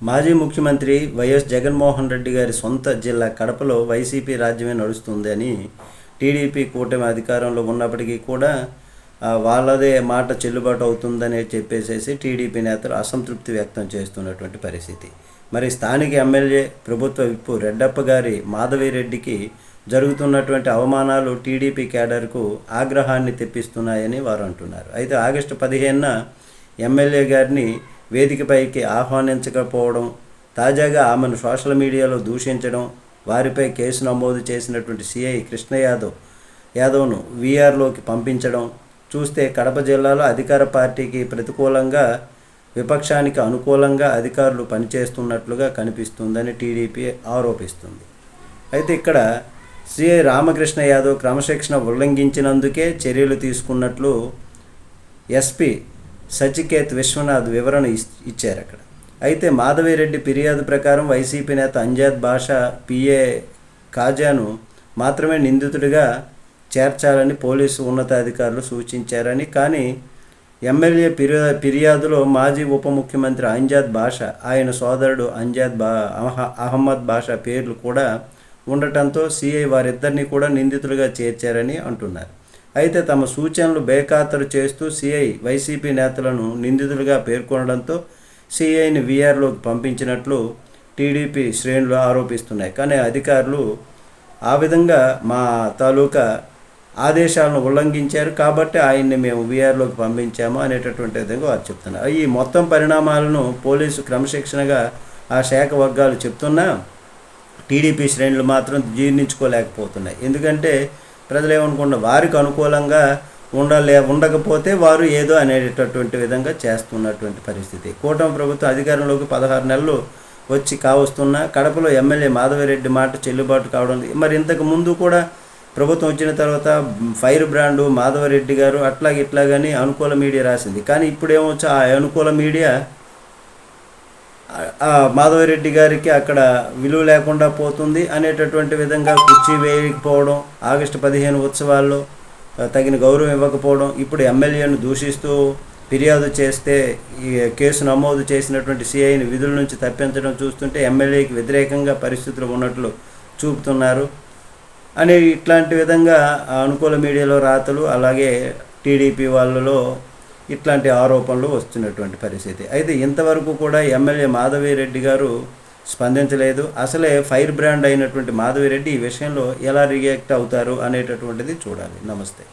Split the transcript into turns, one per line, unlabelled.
మాజీ ముఖ్యమంత్రి వైఎస్ జగన్మోహన్ రెడ్డి గారి సొంత జిల్లా కడపలో వైసీపీ రాజ్యమే నడుస్తుందని టీడీపీ కూటమి అధికారంలో ఉన్నప్పటికీ కూడా వాళ్ళదే మాట చెల్లుబాటు అవుతుందని చెప్పేసేసి టీడీపీ నేతలు అసంతృప్తి వ్యక్తం చేస్తున్నటువంటి పరిస్థితి. మరి స్థానిక ఎమ్మెల్యే ప్రభుత్వ విప్పు రెడ్డప్ప గారి మాధవిరెడ్డికి జరుగుతున్నటువంటి అవమానాలు టీడీపీ కేడర్కు ఆగ్రహాన్ని తెప్పిస్తున్నాయని వారు అంటున్నారు. అయితే ఆగస్టు పదిహేనున ఎమ్మెల్యే గారిని వేదికపైకి ఆహ్వానించకపోవడం తాజాగా ఆమెను సోషల్ మీడియాలో దూషించడం వారిపై కేసు నమోదు చేసినటువంటి సిఐ కృష్ణ యాదవ్ యాదవ్ను వీఆర్లోకి పంపించడం చూస్తే కడప జిల్లాలో అధికార పార్టీకి ప్రతికూలంగా విపక్షానికి అనుకూలంగా అధికారులు పనిచేస్తున్నట్లుగా కనిపిస్తుందని టీడీపీ ఆరోపిస్తుంది. అయితే ఇక్కడ సిఐ రామకృష్ణ యాదవ్ క్రమశిక్షణ ఉల్లంఘించినందుకే చర్యలు తీసుకున్నట్లు ఎస్పీ సచికేత్ విశ్వనాథ్ వివరణ ఇచ్చారు అక్కడ. అయితే మాధవిరెడ్డి ఫిర్యాదు ప్రకారం వైసీపీ నేత అంజాద్ బాషా పిఏ కాజాను మాత్రమే నిందితుడిగా చేర్చాలని పోలీసు ఉన్నతాధికారులు సూచించారని కానీ ఎమ్మెల్యే ఫిర్యా ఫిర్యాదులో మాజీ ఉప ముఖ్యమంత్రి అంజాద్ బాషా ఆయన సోదరుడు అంజాద్ బా అహ- అహ్మద్ బాషా పేర్లు కూడా ఉండటంతో సిఐ వారిద్దరిని కూడా నిందితులుగా చేర్చారని అంటున్నారు. అయితే తమ సూచనలు బేఖాతరు చేస్తూ సిఐ వైసీపీ నేతలను నిందితులుగా పేర్కొనడంతో సిఐని వీఆర్లోకి పంపించినట్లు టీడీపీ శ్రేణులు ఆరోపిస్తున్నాయి. కానీ అధికారులు ఆ విధంగా మా తాలూకా ఆదేశాలను ఉల్లంఘించారు. కాబట్టి ఆయన్ని మేము వీఆర్లోకి పంపించాము అనేటటువంటి విధంగా వారు చెప్తున్నారు. ఈ మొత్తం పరిణామాలను పోలీసు క్రమశిక్షణగా ఆ శాఖ వర్గాలు చెప్తున్నా టీడీపీ శ్రేణులు మాత్రం జీర్ణించుకోలేకపోతున్నాయి. ఎందుకంటే ప్రజలు ఏమనుకుంటున్నారు వారికి అనుకూలంగా ఉండలే ఉండకపోతే వారు ఏదో అనేటటువంటి విధంగా చేస్తున్నటువంటి పరిస్థితి. కూటమి ప్రభుత్వం అధికారంలోకి పదహారు నెలలు వచ్చి కావస్తున్న కడపలో ఎమ్మెల్యే మాధవరెడ్డి మాట చెల్లుబాటు కావడం మరి ఇంతకు ముందు కూడా ప్రభుత్వం వచ్చిన తర్వాత ఫైర్ బ్రాండు మాధవరెడ్డి గారు అట్లాగిట్లాగని అనుకూల మీడియా రాసింది. కానీ ఇప్పుడేమొచ్చు ఆ అనుకూల మీడియా మాధవరెడ్డి గారికి అక్కడ విలువ లేకుండా పోతుంది అనేటటువంటి విధంగా కుర్చీ వేయకపోవడం ఆగస్టు పదిహేను ఉత్సవాల్లో తగిన గౌరవం ఇవ్వకపోవడం ఇప్పుడు ఎమ్మెల్యేను దూషిస్తూ ఫిర్యాదు చేస్తే ఈ కేసు నమోదు చేసినటువంటి సిఐని విధుల నుంచి తప్పించడం చూస్తుంటే ఎమ్మెల్యేకి వ్యతిరేకంగా పరిస్థితులు ఉన్నట్లు చూపుతున్నారు. అనే ఇట్లాంటి విధంగా అనుకూల మీడియాలో రాతలు అలాగే టీడీపీ వాళ్ళలో ఇట్లాంటి ఆరోపణలు వస్తున్నటువంటి పరిస్థితి. అయితే ఇంతవరకు కూడా ఎమ్మెల్యే మాధవిరెడ్డి గారు స్పందించలేదు. అసలే ఫైర్ బ్రాండ్ అయినటువంటి మాధవిరెడ్డి ఈ విషయంలో ఎలా రియాక్ట్ అవుతారు అనేటటువంటిది చూడాలి. నమస్తే.